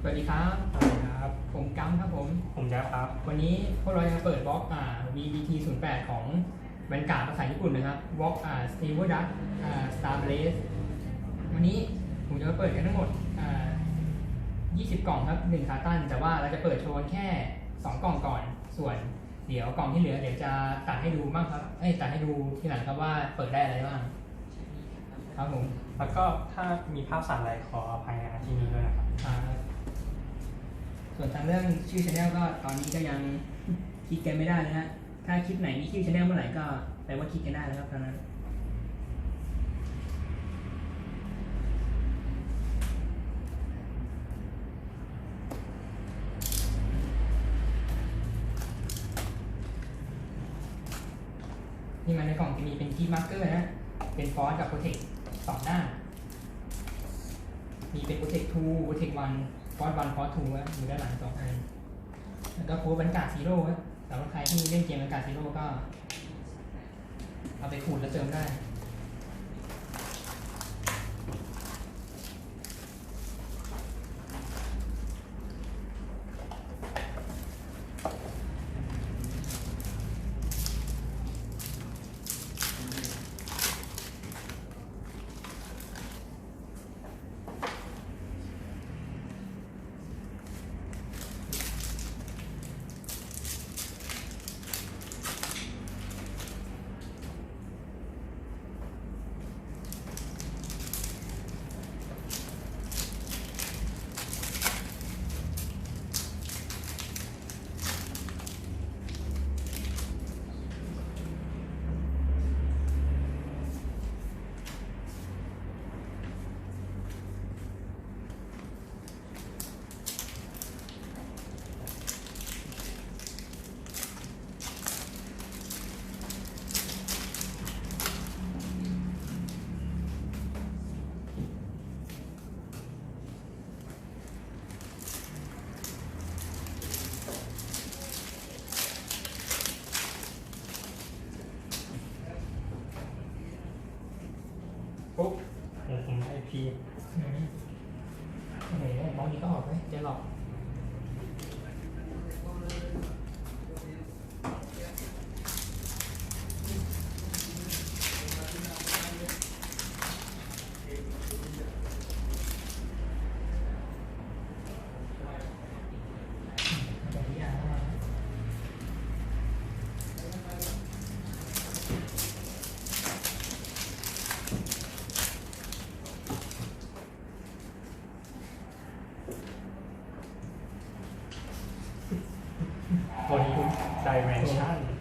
สวัสดีครับสวัสดีครับ ผมกัมครับผม ผมแจ๊บครับ วันนี้พวกเราจะเปิดบล็อกอ่า VBT 0 8ของแวนการ์ดภาษาญี่ปุ่นนะครับบล็อกอ่า Silver Dust อ่า Star Blaze วันนี้ผมจะมาเปิดกันทั้งหมดอ่า20 กล่องครับ1คาร์ตัน แต่ว่าเราจะเปิดโชว์แค่ 2 กล่องก่อน ส่วนเดี๋ยวกล่องที่เหลือเดี๋ยวจะตัดให้ดูบ้างครับเอ้ยตัดให้ดูทีหลังครับว่าเปิดได้อะไรบ้าง ครับผม แล้วก็ถ้ามีภาพสั่นอะไรขออภัยนะที่นี้ด้วยนะครับ อ่า ส่วนทางเรื่องชื่อช anel ก็ตอนนี้ก็ยังคิดกันไม่ได้นะฮะ ถ้าคลิปไหนมีชื่อช anel เมื่อไหร่ก็แปลว่าคิดกันได้แล้วครับตอนนั้นนี่มันในกล่องจะมีเป็นคีย์มาร์เกอร์นะ เป็นฟอนต์กับโปรเทคสองหน้า มีเป็นโปรเทคทูโปรเทควัน ฟอสวันฟอสทูอยู่ด้านหลังสองอันแล้วก็โค้ดบรรกาซีโร่สำหรับใครที่เล่นเกมบรรกาซีโร่ก็ เอาไปขูดแล้วเติมได้ นี้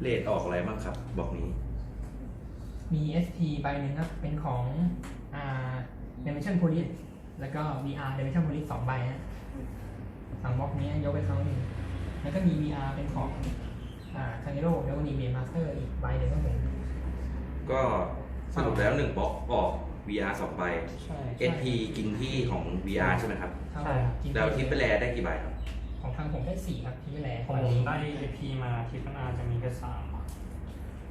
เลทออกอะไรบ้างครับบอกนี้ มี SP ใบหนึ่งครับ เป็นของอ่า Dimension Police แล้วก็ VR Dimension Police สองใบฮะสองบล็อกนี้ยกไปเขาหนึ่งแล้วก็มี VR เป็นของอ่า c a n g e r o แล้วก็มี Game Master อีกใบหนึ่งครับผมก็สรุปแล้วหนึ่งบล็อกออก VR สองใบ ใช่ SP กินที่ของ VR ใช่ไหมครับเท่าใช่ครับจริงๆแล้วทิปเปอร์แลได้กี่ใบครับ ของทางผมได้สี่ครับที่แหลของผมได้ AP มาทิปนาจะมีแค่สาม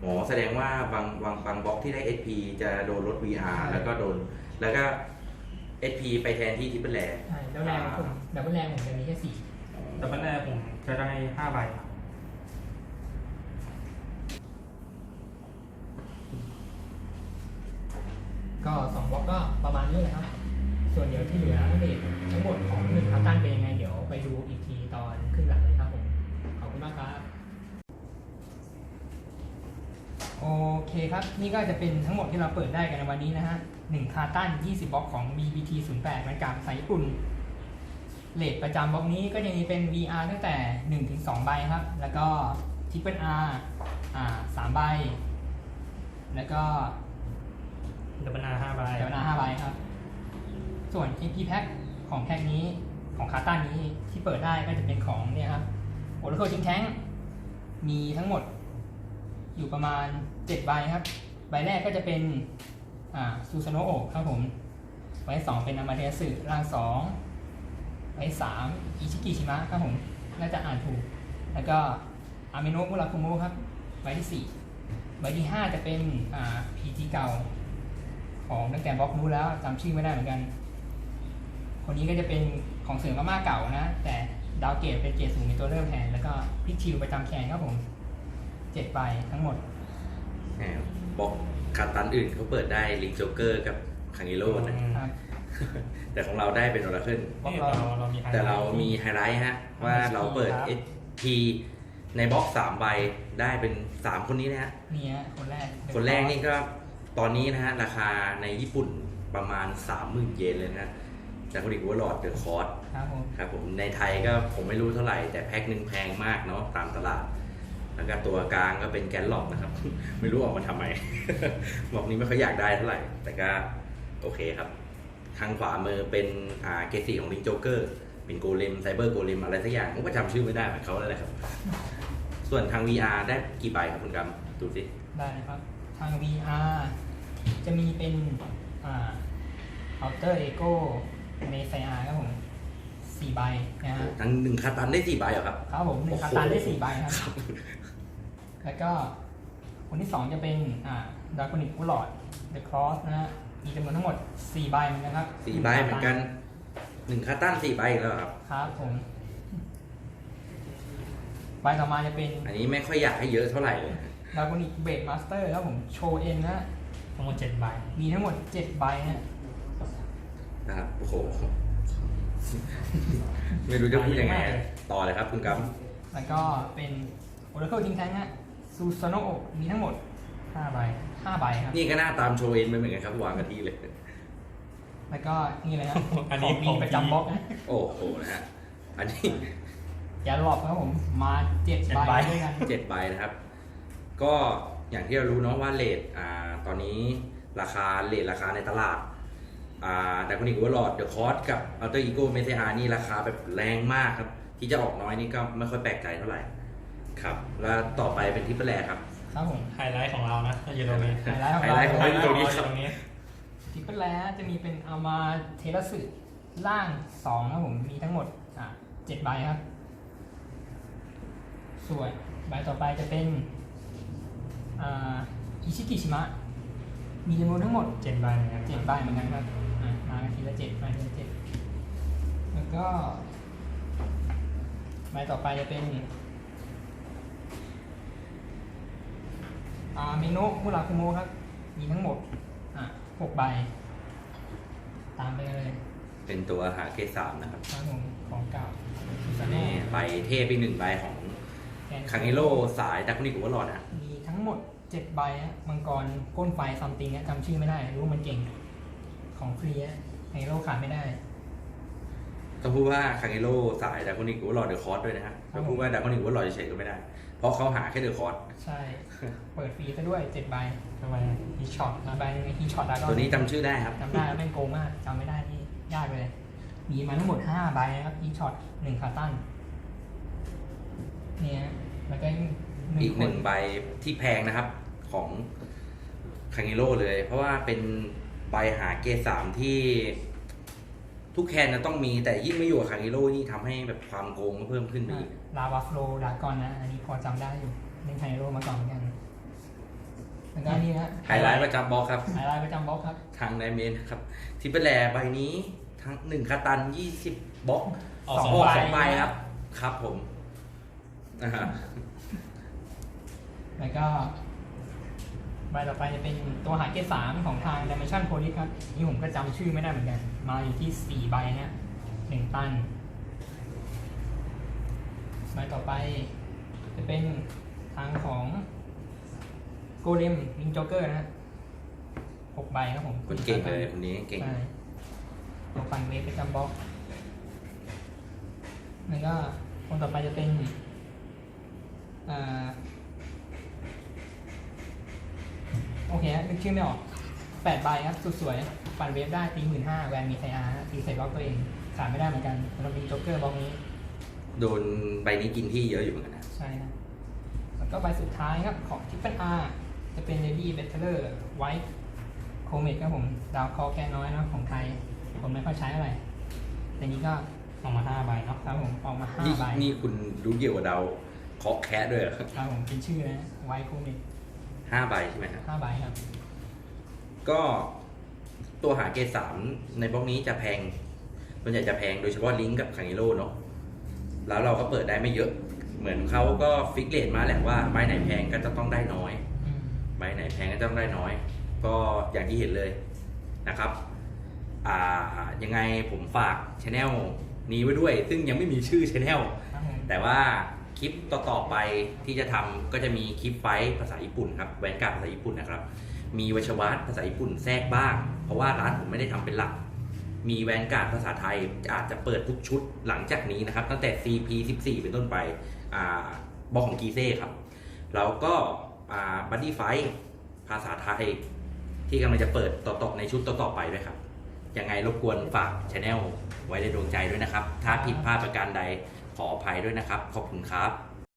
หมอแสดงว่าบางบางบางบล็อกที่ได้ SP จะโดนลด VR แล้วก็โดน แล้วก็ SP ไปแทนที่ทิปเปอร์แลใช่แล้วแรงของผมดับเบิลแรงผมจะมีแค่สี่แต่ปันแรกผมจะได้ห้าใบก็สองบล็อกก็ประมาณนี้แหละครับ ส่วนเดี๋ยวที่เหลือเดททั้งหมดของหนึ่งพัตตันเป็นยังไงเดี๋ยว ไปดูอีกทีตอนขึ้นหลังเลยครับผม ขอบคุณมากครับ โอเคครับ นี่ก็จะเป็นทั้งหมดที่เราเปิดได้กันในวันนี้นะฮะหนึ่งคาร์ตัน 20 บล็อกของ BBT 08มันกับสายญี่ปุ่นเลทประจำบล็อกนี้ก็จะมีเป็น VR ตั้งแต่ 1 ถึง 2 ใบครับ แล้วก็ Triple R อ่า3ใบ แล้วก็ดับเบิลนาห้าใบเดี๋ยวนะ5ใบครับ ส่วน AP Pack ของแพ็กนี้ ของคาตันนี้ที่เปิดได้ก็จะเป็นของเนี่ยครับ Oracle ชิงแท้งมีทั้งหมดอยู่ประมาณ7ใบครับ ใบแรกก็จะเป็นซูซ a โนโอครับผม ใบสองเป็นอามาเทสึร่างสองใบสามอิชิกิชิมะครับผมน่าจะอ่านถูก แล้วก็อาเมโนะมุราคุโมะครับ ใบที่สี่ใบที่ห้าจะเป็นพีจีเก่าของตั้งแต่บล็อกนู้นแล้วจำชื่อไม่ได้เหมือนกัน คนนี้ก็จะเป็น ของเสริมมาม่าเก่านะ แต่ดาวเกตเป็นเกตสูงมีตัวเริ่มแทน แล้วก็พิกชิวประจำแคนครับผมเจ็ดใบทั้งหมดแหมบล็อกคาตันอื่นเขาเปิดได้ลิงโจเกอร์กับคังกิโร่นะ ครับ แต่ของเราได้เป็นออร์เคิล นี่เราเรามีแต่เรามีไฮไลท์ฮะ ว่าเราเปิด SP ในบล็อกสามใบได้เป็นสามคนนี้นะฮะ นี่ฮะคนแรกคนแรกนี่ก็ตอนนี้นะฮะ ราคาในญี่ปุ่นประมาณ 30,000 เยนเลยนะฮะจากคนอีกวอลลอดเดอะคอร์ส ครับผมครับผมในไทยก็ผมไม่รู้เท่าไหร่ แต่แพ็คหนึ่งแพงมากเนาะตามตลาด แล้วก็ตัวกลางก็เป็นแกนหลอกนะครับ ไม่รู้ออกมาทำไมบอกนี้ไม่ค่อยอยากได้เท่าไหร่ แต่ก็โอเคครับ ทางขวามือเป็นอ่าเกสีของลิงโจเกอร์ เป็นโกเลมไซเบอร์โกเลมอะไรสักอย่างผมก็จำชื่อไม่ได้เหมือนเขาแล้วแหละครับ ส่วนทาง VR ได้กี่ใบครับคุณกำดูสิได้ครับทาง VR จะมีเป็นอ่า Outer Ego ในไซอาร์ครับผม สี่ใบนะฮะทั้งหนึ่งคาตันได้สี่ใบเหรอครับ ครับผมหนึ่งโอ้โหคาตานได้สี่ใบครับ แล้วก็คนที่สองจะเป็นอ่าดาร์กนิกบูลอดเดอะครอสนะฮะมีจำนวนทั้งหมดสี่ใบเหมือนกันครับสี่ใบเหมือนกันหนึ่งคาตันสี่ใบอีกแล้วเหรอครับ ครับผมใบต่อมาจะเป็น อันนี้ไม่ค่อยอยากให้เยอะเท่าไหร่เลยดาร์กนิกเบดมาสเตอร์ครับผมโชว์เอ็นนะฮะทั้งหมดเจ็ดใบ มีทั้งหมดเจ็ดใบนะนะครับโอ้โห ไม่รู้จะพูดยังไงอะต่อเลยครับคุณกแล้วก็เป็น Oracle จริงแท้งฮะซูซ a โนโอมีทั้งหมดห้าใบห้าใบครับำนี่ก็หน้าตามโชว์เอ็นไปเหมือนกันครับวางกันที่เลย แล้วก็นี่เลยฮะอันนี้ของมีประจำบล็อกนะโอ้โหนะฮะอันนี้อย่าหลอกครับผมมาเจ็ดเจ็ดใบใบด้วยกันเจ็ดใบนะครับ ก็อย่างที่เรารู้เนาะว่าเลทอ่าตอนนี้ราคาเลทราคาในตลาดอ่า แต่คนอีกว่าหลอดเดอะคอร์สกับอัลเตอร์อีโก้เมเทอานี่ราคาแบบแรงมากครับ ที่จะออกน้อยนี่ก็ไม่ค่อยแปลกใจเท่าไหร่ครับ แล้วต่อไปเป็นทิปเปอร์แลครับ ครับผมไฮไลท์ของเรานะก็อยู่ตรงนี้ไฮไลท์ของไฮเราไลท์ของไฮเราไลท์ของเราอยู่ตรงนี้ทิปเปิลแล้วจะมีเป็นอามาเทรัสึล่างสองครับผมมีทั้งหมดอะเจ็ดใบครับส่วนใบต่อไปจะเป็นอ่าอิชิกิชิมะมีจำนวนทั้งหมดเจ็ดใบเหมือนกันเจ็ดใบเหมือนกันครับอะ มากันทีละเจ็ดมาทีละเจ็ดแล้วก็ใบต่อไปจะเป็นอ่าเมโนะมุราคุโมะครับ มีทั้งหมดอะหกใบ ตามไปเลยเป็นตัวหาเกตสามนะครับครับผมของเก่าซูซาโน่นี่ใบเทพอีกหนึ่งใบของแกนคังเอโร่สายดักนิกอุวรอดนะมีทั้งหมดเจ็ดใบอะมังกรก้นไฟซัมติงจำชื่อไม่ได้ รู้ว่ามันเก่ง ของฟรีอะไฮโร่ขาดไม่ได้ ต้องพูดว่าคังเอโร่สายดักนิกอุวรอดเดอะคอร์สด้วยนะฮะครับถ้าพูดว่าดักนิกอุวรอดเฉยๆก็ไม่ได้ เพราะเขาหาแค่เดอะคอร์สใช่ เปิดฟรีซะด้วยเจ็ดใบทำไมฮีช็อตใบหนึงฮีช็อตดาก็ตัวนี้จำชื่อได้ครับ จำได้แล้วแม่งโกงมากจำไม่ได้ที่ยากเลย มีมาทั้งหมดห้าใบนะครับฮีช็อตหนึ่งคาตันเนี่ยแล้วก็หนึ่งอีกคหนึ่นงใบที่แพงนะครับของคังเอโร่เลย เพราะว่าเป็น ใบหาเกตสามที่ทุกแคนจะต้องมีแต่ยิ่งไม่อยู่กับคังเอโร่นี่ทำให้แบบความโกงก็เพิ่มขึ้นไปอีกลาวาฟโลดากอนนะ อันนี้พอจำได้อยู่เล่นไฮโร่มาก่อนเหมือนกันแล้วก็นี่นะไฮไลท์ประจำบล็อกครับ ไฮไลท์ประจำบล็อกครับ ทางไดเมนครับ ทิปเปอร์แลใบนี้ทั้งหนึ่งคาตันยี่สิบบล็อกออกสสอองงโอ้ใบสองใบครับ ครับผมนะฮะแล้วก็ ใบต่อไปจะเป็นตัวหาเกตสามของทาง Dimension Police ครับ นี่ผมก็จำชื่อไม่ได้เหมือนกัน มาอยู่ที่สี่ใบนะหนึ่งตัน ใบต่อไป จะเป็นทางของโกเลมวิงจ็อกเกอร์นะหกใบครับผมคนเก่งเลยคนนี้เก่งใช่ตัวฟันเวฟประจำบล็อกแล้วก็คนต่อไปจะเป็นอ่า โอเคฮะนึกชื่อไม่ออกแปดใบครับสุดสวยปั่นเวฟได้ตีหมื่นห้าแวนมีไทอาร์ตีใส่บล็อกตัวเองขาดไม่ได้เหมือนกันสำหรับวิงจ็อกเกอร์บล็อกนี้ โดนใบนี้กินที่เยอะอยู่เหมือนกันนะใช่นะแล้วก็ใบสุดท้ายครับของทิปเปิลอาร์จะเป็น Lady b e t t e r White c o m e t ครับผมดาวเคราะห์แกน้อยเนอะของไทย ผมไม่ค่อยใช้อะไรแต่นี้ก็ออกมาห้าใบเนาะครับผมออกมาห้านี่ใบนี่คุณรู้เกี่ยวกับดาวเคาะแคะด้วยเหรอครับผมเป็นชื่อนะ White c o m e t ห้าใบใช่ไหมครับห้าใบครับ ก็ตัวหาเกตสามในบล็อกนี้จะแพงส่วนใหญ่จะแพงโดยเฉพาะลิงก์กับคังเอโร่เนาะแล้วเราก็เปิดได้ไม่เยอะ เหมือนเขาก็ฟิกเรทมาแหละว่าใบไหนแพงก็จะต้องได้น้อยอืมใบไหนแพงก็ต้องได้น้อย ก็อย่างที่เห็นเลยนะครับอ่ายังไงผมฝากช anel นี้ไว้ด้วย ซึ่งยังไม่มีชื่อช anel ครับผมแต่ว่า คลิปต่อๆไปที่จะทำก็จะมีคลิปไฟท์ภาษาญี่ปุ่นครับแวนการ์ดภาษาญี่ปุ่นนะครับ มีวัชวัตภาษาญี่ปุ่นแทรกบ้าง เพราะว่าร้านผมไม่ได้ทำเป็นหลัก มีแวนการ์ดภาษาไทยอาจจะเปิดทุกชุดหลังจากนี้นะครับ ตั้งแต่ CP 14เป็นต้นไปอ่าบอกของกีเซ่ครับ แล้วก็อ่าบัดดี้ไฟภาษาไทย ที่กำลังจะเปิดต่อๆในชุดต่อๆไปด้วยครับยังไงรบกวนฝากช anel ไว้ในดวงใจด้วยนะครับ ถ้าผิดพลาดประการใด ขออภัยด้วยนะครับ ขอบคุณครับ